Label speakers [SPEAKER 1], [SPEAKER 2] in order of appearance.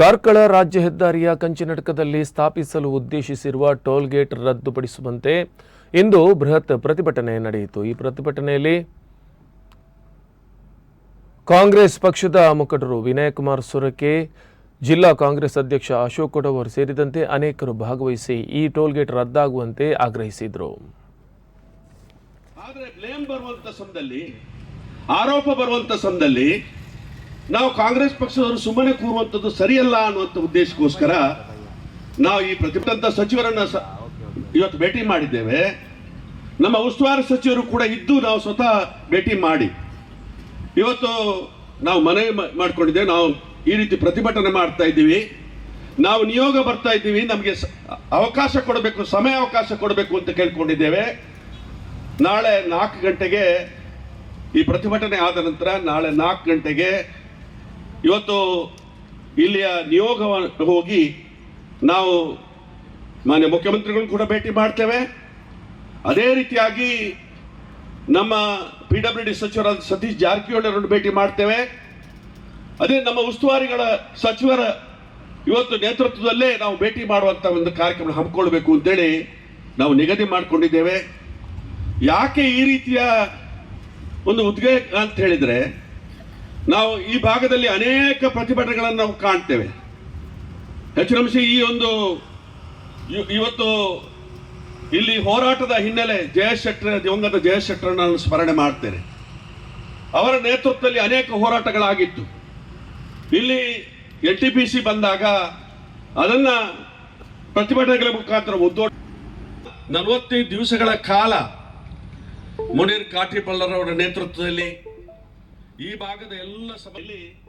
[SPEAKER 1] ಕಾರ್ಕಳ ರಾಜ್ಯ ಹೆದ್ದಾರಿಯ ಕಂಚಿನಟಕದಲ್ಲಿ ಸ್ಥಾಪಿಸಲು ಉದ್ದೇಶಿಸಿರುವ ಟೋಲ್ ಗೇಟ್ ರದ್ದುಪಡಿಸುವಂತೆ ಇಂದು ಬೃಹತ್ ಪ್ರತಿಭಟನೆ ನಡೆಯಿತು. ಈ ಪ್ರತಿಭಟನೆಯಲ್ಲಿ ಕಾಂಗ್ರೆಸ್ ಪಕ್ಷದ ಮುಖಂಡರು ವಿನಯಕುಮಾರ್ ಸೊರಕೆ, ಜಿಲ್ಲಾ ಕಾಂಗ್ರೆಸ್ ಅಧ್ಯಕ್ಷ ಅಶೋಕ್ ಕೊಡವರ್ ಸೇರಿದಂತೆ ಅನೇಕರು ಭಾಗವಹಿಸಿ ಈ ಟೋಲ್ ಗೇಟ್ ರದ್ದಾಗುವಂತೆ ಆಗ್ರಹಿಸಿದರು.
[SPEAKER 2] ಆರೋಪ ಬರುವಂತ ನಾವು ಕಾಂಗ್ರೆಸ್ ಪಕ್ಷದವರು ಸುಮ್ಮನೆ ಕೂರುವಂಥದ್ದು ಸರಿಯಲ್ಲ ಅನ್ನುವಂಥ ಉದ್ದೇಶಕ್ಕೋಸ್ಕರ ನಾವು ಈ ಪ್ರತಿಭಟಂತ ಸಚಿವರನ್ನ ಇವತ್ತು ಭೇಟಿ ಮಾಡಿದ್ದೇವೆ. ನಮ್ಮ ಉಸ್ತುವಾರಿ ಸಚಿವರು ಕೂಡ ಇದ್ದು ನಾವು ಸ್ವತಃ ಭೇಟಿ ಮಾಡಿ. ಇವತ್ತು ನಾವು ಮನವಿ ಮಾಡ್ಕೊಂಡಿದ್ದೇವೆ. ನಾವು ಈ ರೀತಿ ಪ್ರತಿಭಟನೆ ಮಾಡ್ತಾ ಇದ್ದೀವಿ. ನಾವು ನಿಯೋಗ ಬರ್ತಾ ಇದ್ದೀವಿ. ನಮಗೆ ಅವಕಾಶ ಕೊಡಬೇಕು, ಸಮಯ ಅವಕಾಶ ಕೊಡಬೇಕು ಅಂತ ಕೇಳ್ಕೊಂಡಿದ್ದೇವೆ. ನಾಳೆ ನಾಲ್ಕು ಗಂಟೆಗೆ ಈ ಪ್ರತಿಭಟನೆ ಆದ ನಂತರ ನಾಳೆ ನಾಲ್ಕು ಗಂಟೆಗೆ ಇವತ್ತು ಇಲ್ಲಿಯ ನಿಯೋಗ ಹೋಗಿ ನಾವು ಮಾನ್ಯ ಮುಖ್ಯಮಂತ್ರಿಗಳನ್ನು ಕೂಡ ಭೇಟಿ ಮಾಡ್ತೇವೆ. ಅದೇ ರೀತಿಯಾಗಿ ನಮ್ಮ ಪಿ ಡಬ್ಲ್ಯೂ ಡಿ ಸಚಿವರಾದ ಸತೀಶ್ ಜಾರಕಿಹೊಳಿ ಅವರನ್ನು ಭೇಟಿ ಮಾಡ್ತೇವೆ. ಅದೇ ನಮ್ಮ ಉಸ್ತುವಾರಿಗಳ ಸಚಿವರ ಇವತ್ತು ನೇತೃತ್ವದಲ್ಲೇ ನಾವು ಭೇಟಿ ಮಾಡುವಂಥ ಒಂದು ಕಾರ್ಯಕ್ರಮ ಹಮ್ಮಿಕೊಳ್ಬೇಕು ಅಂತೇಳಿ ನಾವು ನಿಗದಿ ಮಾಡಿಕೊಂಡಿದ್ದೇವೆ. ಯಾಕೆ ಈ ರೀತಿಯ ಒಂದು ಉದ್ವೇಗ ಅಂತ ಹೇಳಿದ್ರೆ ನಾವು ಈ ಭಾಗದಲ್ಲಿ ಅನೇಕ ಪ್ರತಿಭಟನೆಗಳನ್ನು ನಾವು ಕಾಣ್ತೇವೆ. ಹೆಚ್ಚಿನ ಅಂಶ ಈ ಒಂದು ಇವತ್ತು ಇಲ್ಲಿ ಹೋರಾಟದ ಹಿನ್ನೆಲೆ ಜಯೇಶ್ ಶೆಟ್ಟರ್, ದಿವಂಗತ ಜಯೇಶ್ ನಾನು ಸ್ಮರಣೆ ಮಾಡ್ತೇನೆ. ಅವರ ನೇತೃತ್ವದಲ್ಲಿ ಅನೇಕ ಹೋರಾಟಗಳಾಗಿತ್ತು. ಇಲ್ಲಿ ಎನ್ ಟಿ ಪಿ ಸಿ ಬಂದಾಗ ಅದನ್ನ ಪ್ರತಿಭಟನೆಗಳ ಮುಖಾಂತರ ಉದ್ದೋ ನಲವತ್ತೈದು ದಿವಸಗಳ ಕಾಲ ಮುನೀರ್ ಕಾಟಿಪಲ್ಲರವರ ನೇತೃತ್ವದಲ್ಲಿ ಈ ಭಾಗದ ಎಲ್ಲ ಸಭೆಯಲ್ಲಿ